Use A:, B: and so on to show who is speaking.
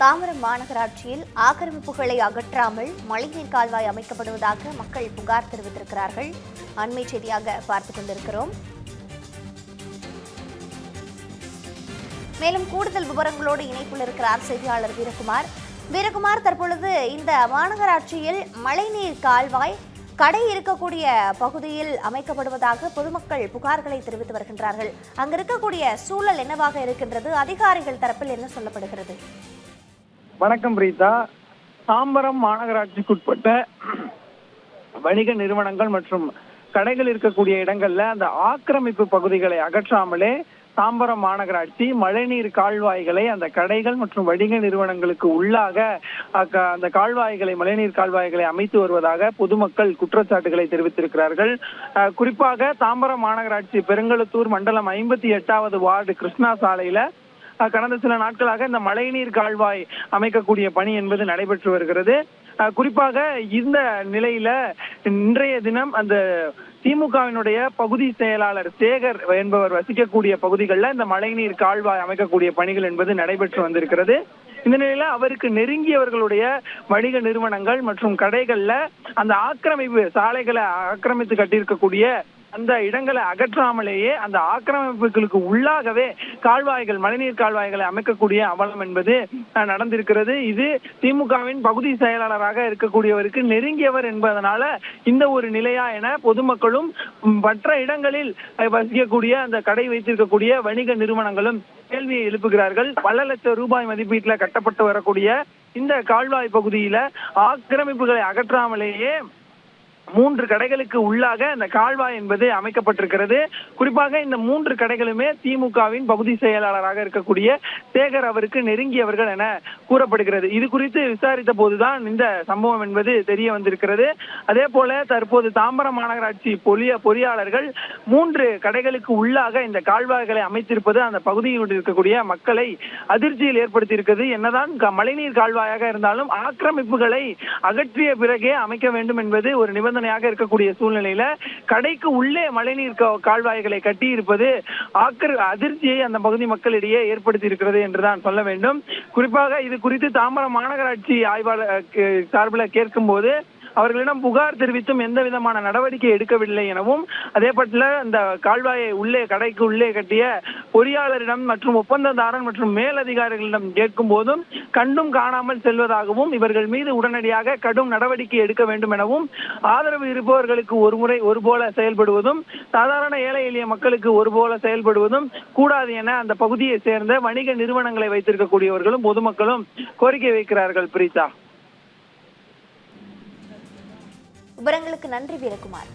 A: தாம்பரம் மாநகராட்சியில் ஆக்கிரமிப்புகளை அகற்றாமல் மழைநீர் கால்வாய் அமைக்கப்படுவதாக மக்கள் புகார் தெரிவித்திருக்கிறார்கள். அண்மை செய்தியாக பார்த்துக் கொண்டிருக்கிறோம். மேலும் கூடுதல் விவரங்களோடு இணைப்பில் இருக்கிறார் செய்தியாளர் வீரகுமார். வீரகுமார் தற்பொழுது இந்த மாநகராட்சியில் மழைநீர் கால்வாய் கடை இருக்கக்கூடிய பகுதியில் அமைக்கப்படுவதாக பொதுமக்கள் புகார்களை தெரிவித்து வருகின்றார்கள். அங்கு இருக்கக்கூடிய சூழல் என்னவாக இருக்கின்றது? அதிகாரிகள் தரப்பில் என்ன சொல்லப்படுகிறது?
B: வணக்கம் பிரீதா தாம்பரம் மாநகராட்சிக்குட்பட்ட வணிக நிறுவனங்கள் மற்றும் கடைகள் இருக்கக்கூடிய இடங்கள்ல அந்த ஆக்கிரமிப்பு பகுதிகளை அகற்றாமலே தாம்பரம் மாநகராட்சி மழைநீர் கால்வாய்களை அந்த கடைகள் மற்றும் வணிக நிறுவனங்களுக்கு உள்ளாக அந்த கால்வாய்களை மழைநீர் கால்வாய்களை அமைத்து வருவதாக பொதுமக்கள் குற்றச்சாட்டுகளை தெரிவித்திருக்கிறார்கள். அஹ், குறிப்பாக தாம்பரம் மாநகராட்சி பெருங்கலுத்தூர் மண்டலம் ஐம்பத்தி எட்டாவது வார்டு கிருஷ்ணா சாலையில கடந்த சில நாட்களாக இந்த மழைநீர் கால்வாய் அமைக்கக்கூடிய பணி என்பது நடைபெற்று வருகிறது. குறிப்பாக இந்த நிலையில இன்றைய தினம் அந்த திமுகவினுடைய பகுதி செயலாளர் சேகர் என்பவர் வசிக்கக்கூடிய பகுதிகளில் இந்த மழைநீர் கால்வாய் அமைக்கக்கூடிய பணிகள் என்பது நடைபெற்று வந்திருக்கிறது. இந்த நிலையில அவருக்கு நெருங்கியவர்களுடைய வணிக நிறுவனங்கள் மற்றும் கடைகள்ல அந்த ஆக்கிரமிப்பு சாலைகளை ஆக்கிரமித்து கட்டியிருக்கக்கூடிய அந்த இடங்களை அகற்றாமலேயே அந்த ஆக்கிரமிப்புகளுக்கு உள்ளாகவே கால்வாய்கள் மழைநீர் கால்வாய்களை அமைக்கக்கூடிய அவலம் என்பது நடந்திருக்கிறது. இது திமுகவின் பகுதி செயலாளராக இருக்கக்கூடியவருக்கு நெருங்கியவர் என்பதனால இந்த ஒரு நிலையா என பொதுமக்களும் மற்ற இடங்களில் வசிக்கக்கூடிய அந்த கடை வைத்திருக்கக்கூடிய வணிக நிறுவனங்களும் கேள்வியை எழுப்புகிறார்கள். பல லட்சம் ரூபாய் மதிப்பீட்டில் கட்டப்பட்டு வரக்கூடிய இந்த கால்வாய் பகுதியில ஆக்கிரமிப்புகளை அகற்றாமலேயே மூன்று கடைகளுக்கு உள்ளாக இந்த கால்வாய் என்பது அமைக்கப்பட்டிருக்கிறது. குறிப்பாக இந்த மூன்று கடைகளுமே திமுகவின் பகுதி செயலாளராக இருக்கக்கூடிய சேகர் அவருக்கு நெருங்கியவர்கள் என கூறப்படுகிறது. இது குறித்து விசாரித்த போதுதான் இந்த சம்பவம் என்பது தெரிய வந்திருக்கிறது. அதே போல தற்போது தாம்பரம் மாநகராட்சி பொலிய பொறியாளர்கள் மூன்று கடைகளுக்கு உள்ளாக இந்த கால்வாய்களை அமைத்திருப்பது அந்த பகுதியில் இருக்கக்கூடிய மக்களை அதிர்ச்சியில் ஏற்படுத்தியிருக்கிறது. என்னதான் க- மழைநீர் கால்வாயாக இருந்தாலும் ஆக்கிரமிப்புகளை அகற்றிய பிறகே அமைக்க வேண்டும் என்பது ஒரு நிபந்தனை நிபந்தனையாக இருக்கக்கூடிய சூழ்நிலையில கடைக்கு உள்ளே மழைநீர் கால்வாய்களை கட்டி இருப்பது ஆக்கிர அதிர்ச்சியை அந்த பகுதி மக்களிடையே ஏற்படுத்தி இருக்கிறது என்றுதான் சொல்ல வேண்டும். குறிப்பாக இது குறித்து தாம்பரம் மாநகராட்சி ஆய்வாளர் சார்பில் சார்பில் கேட்கும்போது அவர்களிடம் புகார் தெரிவித்தும் எந்த விதமான நடவடிக்கை எடுக்கவில்லை எனவும் அதே பட்ல இந்த கால்வாயை உள்ளே கடைக்கு உள்ளே கட்டிய பொறியாளரிடம் மற்றும் ஒப்பந்ததாரன் மற்றும் மேலதிகாரிகளிடம் கேட்கும் போதும் கண்டும் காணாமல் செல்வதாகவும் இவர்கள் மீது உடனடியாக கடும் நடவடிக்கை எடுக்க வேண்டும் எனவும் ஆதரவு இருப்பவர்களுக்கு ஒரு முறை ஒரு போல செயல்படுவதும் சாதாரண ஏழை எளிய மக்களுக்கு ஒரு போல செயல்படுவதும் கூடாது என அந்த பகுதியை சேர்ந்த வணிக நிறுவனங்களை வைத்திருக்கக்கூடியவர்களும் பொதுமக்களும் கோரிக்கை வைக்கிறார்கள் பிரீதா
A: விவரங்களுக்கு நன்றி வீரகுமார்.